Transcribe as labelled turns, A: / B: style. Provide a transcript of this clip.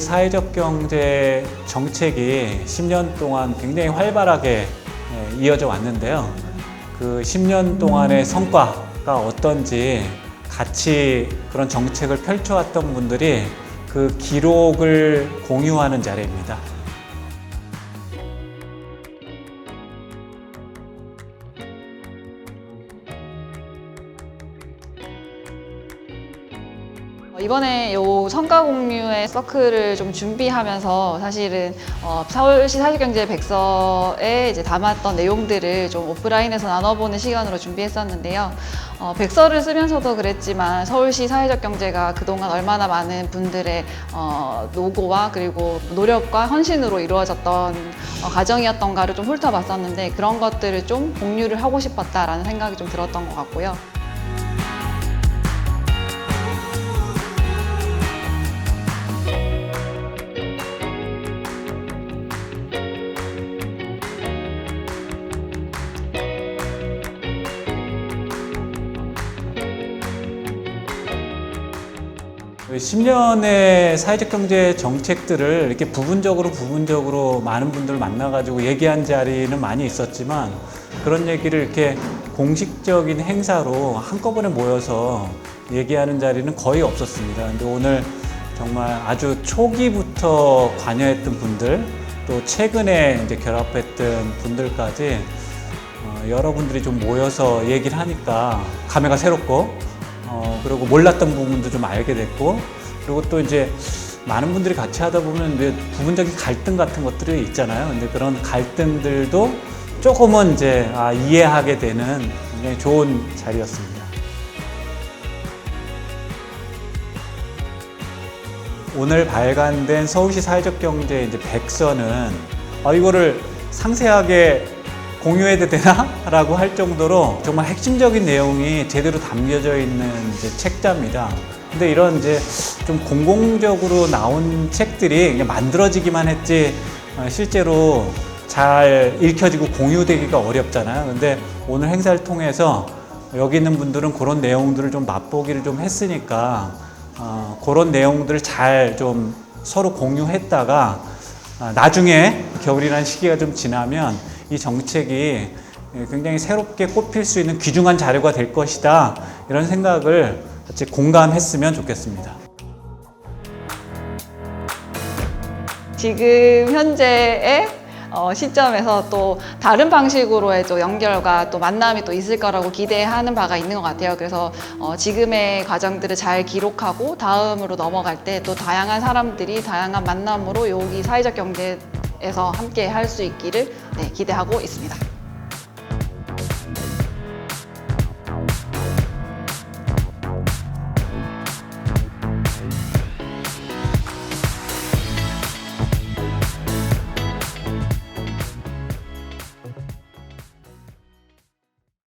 A: 사회적 경제 정책이 10년 동안 굉장히 활발하게 예, 이어져 왔는데요. 그 10년 동안의 성과가 어떤지 같이 그런 정책을 펼쳐왔던 분들이 그 기록을 공유하는 자리입니다.
B: 이번에 요 성과 공유의 서클을 좀 준비하면서 사실은 어, 서울시 사실경제 백서에 이제 담았던 내용들을 좀 오프라인에서 나눠보는 시간으로 준비했었는데요. 어, 백서를 쓰면서도 그랬지만 서울시 사회적 경제가 그동안 얼마나 많은 분들의 어, 노고와 그리고 노력과 헌신으로 이루어졌던 어, 과정이었던가를 좀 훑어봤었는데 그런 것들을 좀 공유를 하고 싶었다라는 생각이 좀 들었던 것 같고요.
A: 10년의 사회적 경제 정책들을 이렇게 부분적으로 부분적으로 많은 분들 만나가지고 얘기한 자리는 많이 있었지만 그런 얘기를 이렇게 공식적인 행사로 한꺼번에 모여서 얘기하는 자리는 거의 없었습니다. 근데 오늘 정말 아주 초기부터 관여했던 분들 또 최근에 이제 결합했던 분들까지 어, 여러분들이 좀 모여서 얘기를 하니까 감회가 새롭고 어, 그리고 몰랐던 부분도 좀 알게 됐고 그리고 또 이제 많은 분들이 같이 하다 보면 왜 부분적인 갈등 같은 것들이 있잖아요. 근데 그런 갈등들도 조금은 이제 아, 이해하게 되는 굉장히 좋은 자리였습니다. 오늘 발간된 서울시 사회적 경제 이제 백서는 아, 이거를 상세하게 공유해도 되나? 라고 할 정도로 정말 핵심적인 내용이 제대로 담겨져 있는 이제 책자입니다. 근데 이런 이제 좀 공공적으로 나온 책들이 그냥 만들어지기만 했지 어, 실제로 잘 읽혀지고 공유되기가 어렵잖아요. 근데 오늘 행사를 통해서 여기 있는 분들은 그런 내용들을 좀 맛보기를 좀 했으니까 어, 그런 내용들을 잘 좀 서로 공유했다가 아, 나중에 겨울이라는 시기가 좀 지나면 이 정책이 굉장히 새롭게 꼽힐 수 있는 귀중한 자료가 될 것이다. 이런 생각을 같이 공감했으면 좋겠습니다.
B: 지금 현재의 어, 시점에서 또 다른 방식으로의 또 연결과 또 만남이 또 있을 거라고 기대하는 바가 있는 것 같아요. 그래서 어, 지금의 과정들을 잘 기록하고 다음으로 넘어갈 때 또 다양한 사람들이 다양한 만남으로 여기 사회적 경제 에서 함께 할 수 있기를 네, 기대하고 있습니다.